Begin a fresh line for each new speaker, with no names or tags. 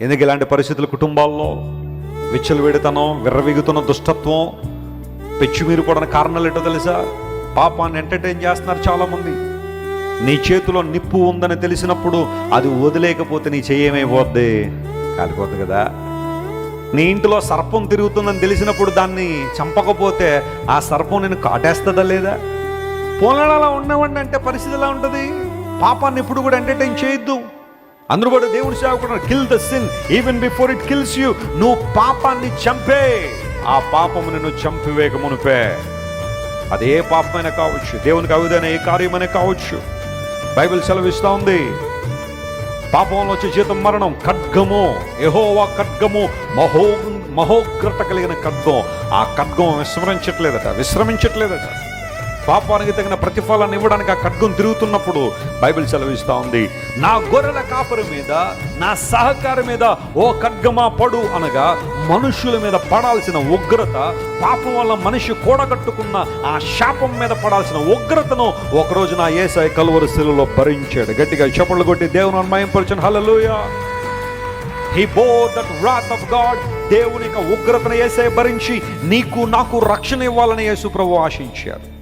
ఎందుకు ఇలాంటి పరిస్థితులు కుటుంబాల్లో? విచ్చలవిడితనం విర్రవిగుతున్న దుష్టత్వం పెచ్చుమీరిపోవడానికి కారణాలు ఏంటో తెలుసా? పాపాన్ని ఎంటర్టైన్ చేస్తున్నారు చాలామంది. నీ చేతిలో నిప్పు ఉందని తెలిసినప్పుడు అది వదిలేకపోతే నీ చేయమైపోద్ది కాలిపోద్ది కదా. నీ ఇంటిలో సర్పం తిరుగుతుందని తెలిసినప్పుడు దాన్ని చంపకపోతే ఆ సర్పం నేను కాటేస్తుందా లేదా? పోలాడు అలా ఉన్నవండి అంటే పరిస్థితి ఎలా ఉంటుంది? పాపాన్ని ఇప్పుడు కూడా ఎంటర్టైన్ చేయొద్దు. అందరూ కూడా దేవుడు సేవకుడు. Kill the sin even before it kills you నువ్వు పాపాన్ని చంపే. ఆ పాపము నిన్ను చంపివేక మునిపే అదే పాపమైనా కావచ్చు. దేవునికి అవిదైన ఏ కార్యమైనా కావచ్చు. బైబిల్ సెలవిస్తా ఉంది. పాపంలో వచ్చే జీతం మరణం ఖడ్గము. ఎహోవా ఖడ్గము. మహో మహోగ్రత కలిగిన ఖడ్గం. ఆ ఖడ్గం విస్మరించట్లేదట విశ్రమించట్లేదట. పాపానికి తగిన ప్రతిఫలాన్ని ఇవ్వడానికి ఆ ఖడ్గం తిరుగుతున్నప్పుడు బైబిల్ సెలవిస్తూ ఉంది. నా గొర్రెల కాపరి మీద నా సహకారి మీద ఓ ఖడ్గమా పడు అనగా మనుషుల మీద పడాల్సిన ఉగ్రత పాపం వల్ల మనిషి కూడగట్టుకున్న ఆ శాపం మీద పడాల్సిన ఉగ్రతను ఒకరోజు నా ఏసాయి కలువరి శిలలో భరించాడు. గట్టిగా చప్పట్లు కొట్టి దేవుని అన్మయంపరిచిన hallelujah. He bore that wrath of God దేవుని యొక్క ఉగ్రతను ఏసే భరించి నీకు నాకు రక్షణ ఇవ్వాలని యేసు ప్రభు ఆశించారు